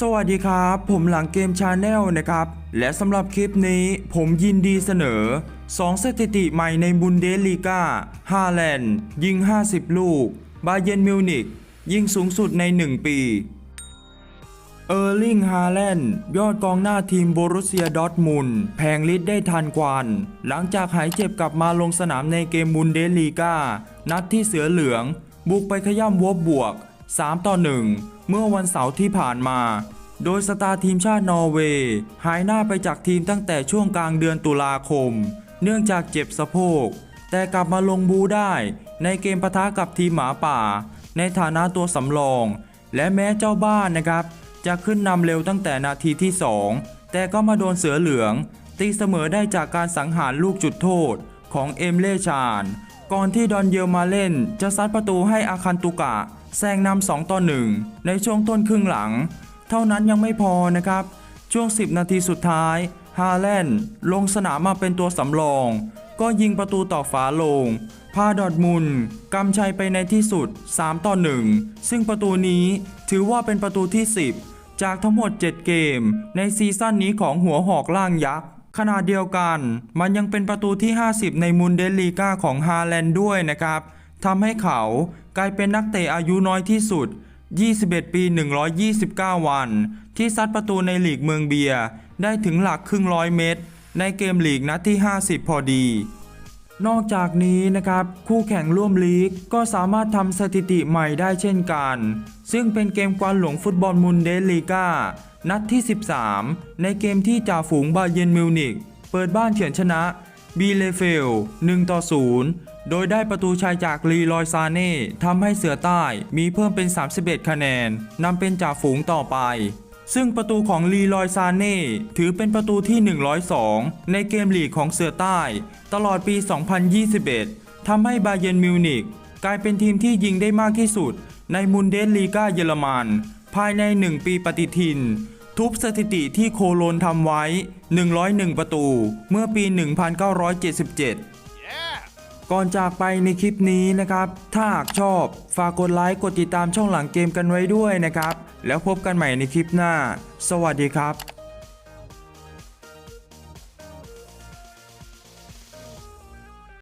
สวัสดีครับ ผมหลังเกมชาแนลนะครับ และสำหรับคลิปนี้ผมยินดีเสนอ 2 สถิติใหม่ในบุนเดสลีกาฮาแลนด์ยิง 50 ลูก บาเยนมิวนิกยิงสูงสุดใน 1 ปี เออร์ลิงฮาแลนด์ยอดกองหน้าทีมโบรุเซียดอทมุนแพงฤทธิ์ได้ทันกวัน หลังจากหายเจ็บกลับมาลงสนามในเกมบุนเดสลีกานัดที่เสือเหลือง บุกไปขย่ำวบบวก 3 ต่อ 1 เมื่อวันเสาร์ที่ผ่านมา โดยสตาร์ทีมชาตินอร์เวย์หายหน้าไปจากทีมตั้งแต่ช่วงกลางเดือนตุลาคม เนื่องจากเจ็บสะโพก แต่กลับมาลงบูได้ในเกมปะทะกับทีมหมาป่า ในฐานะตัวสำรอง และแม้เจ้าบ้านนะครับ จะขึ้นนำเร็วตั้งแต่นาทีที่ 2 แต่ก็มาโดนเสือเหลือง ตีเสมอได้จากการสังหารลูกจุดโทษของเอมเล่ชาน ก่อนที่ดอนเยลมาเล่นจะซัดประตูให้อาคันตุกะ แซงนำ2ต่อ1ในช่วงต้นครึ่งหลัง เท่านั้นยังไม่พอนะครับ ช่วง 10 นาทีสุดท้าย ฮาแลนด์ลงสนามมาเป็นตัวสำรอง ก็ยิงประตูต่อฝาลง พาดอร์ทมุนกำชัยไปในที่สุด 3 ต่อ 1 ซึ่งประตูนี้ถือว่าเป็นประตูที่ 10 จากทั้งหมด 7 เกม ในซีซั่นนี้ของหัวหอกล่างยักษ์ขณะเดียวกัน มันยังเป็นประตูที่ 50 ในมุนเดลีกาของฮาแลนด์ด้วยนะครับ ทำให้เขากลายเป็นนักเตะอายุน้อยที่สุด 21 ปี 129 วัน ที่ซัดประตูในลีกเมืองเบียร์ได้ถึงหลักครึ่งร้อยเมตร ในเกมลีกนัดที่ 50 พอดี นอกจากนี้นะครับ คู่แข่งร่วมลีกก็สามารถทำสถิติใหม่ได้เช่นกัน ซึ่งเป็นเกมกวานหลงฟุตบอลมุนเดสลีกานัดที่ 13 ในเกมที่จ่าฝูงบาเยนมิวนิกเปิดบ้านเฉือนชนะ บีเลเฟล1ต่อ0โดยได้ประตูชัยจากลีลอยซาเน่ทำให้เสือใต้มีเพิ่มเป็น 31 คะแนนนำเป็นจ่าฝูงต่อไป ซึ่งประตูของลีลอยซาเน่ถือเป็นประตูที่ 102 ในเกมลีกของเสือใต้ ตลอดปี 2021ทำให้บาเยนมิวนิกกลายเป็นทีมที่ยิงได้มากที่สุด ในมุนเดสลีกาเยอรมัน ภายใน 1 ปีปฏิทิน ทุบสถิติที่โคโลนทำไว้ 101 ประตู เมื่อปี 1977ก่อนจากไปในคลิปนี้นะครับ ถ้าหากชอบฝากกดไลค์กดติดตามช่องหลังเกมกันไว้ด้วยนะครับ แล้วพบกันใหม่ในคลิปหน้า สวัสดีครับ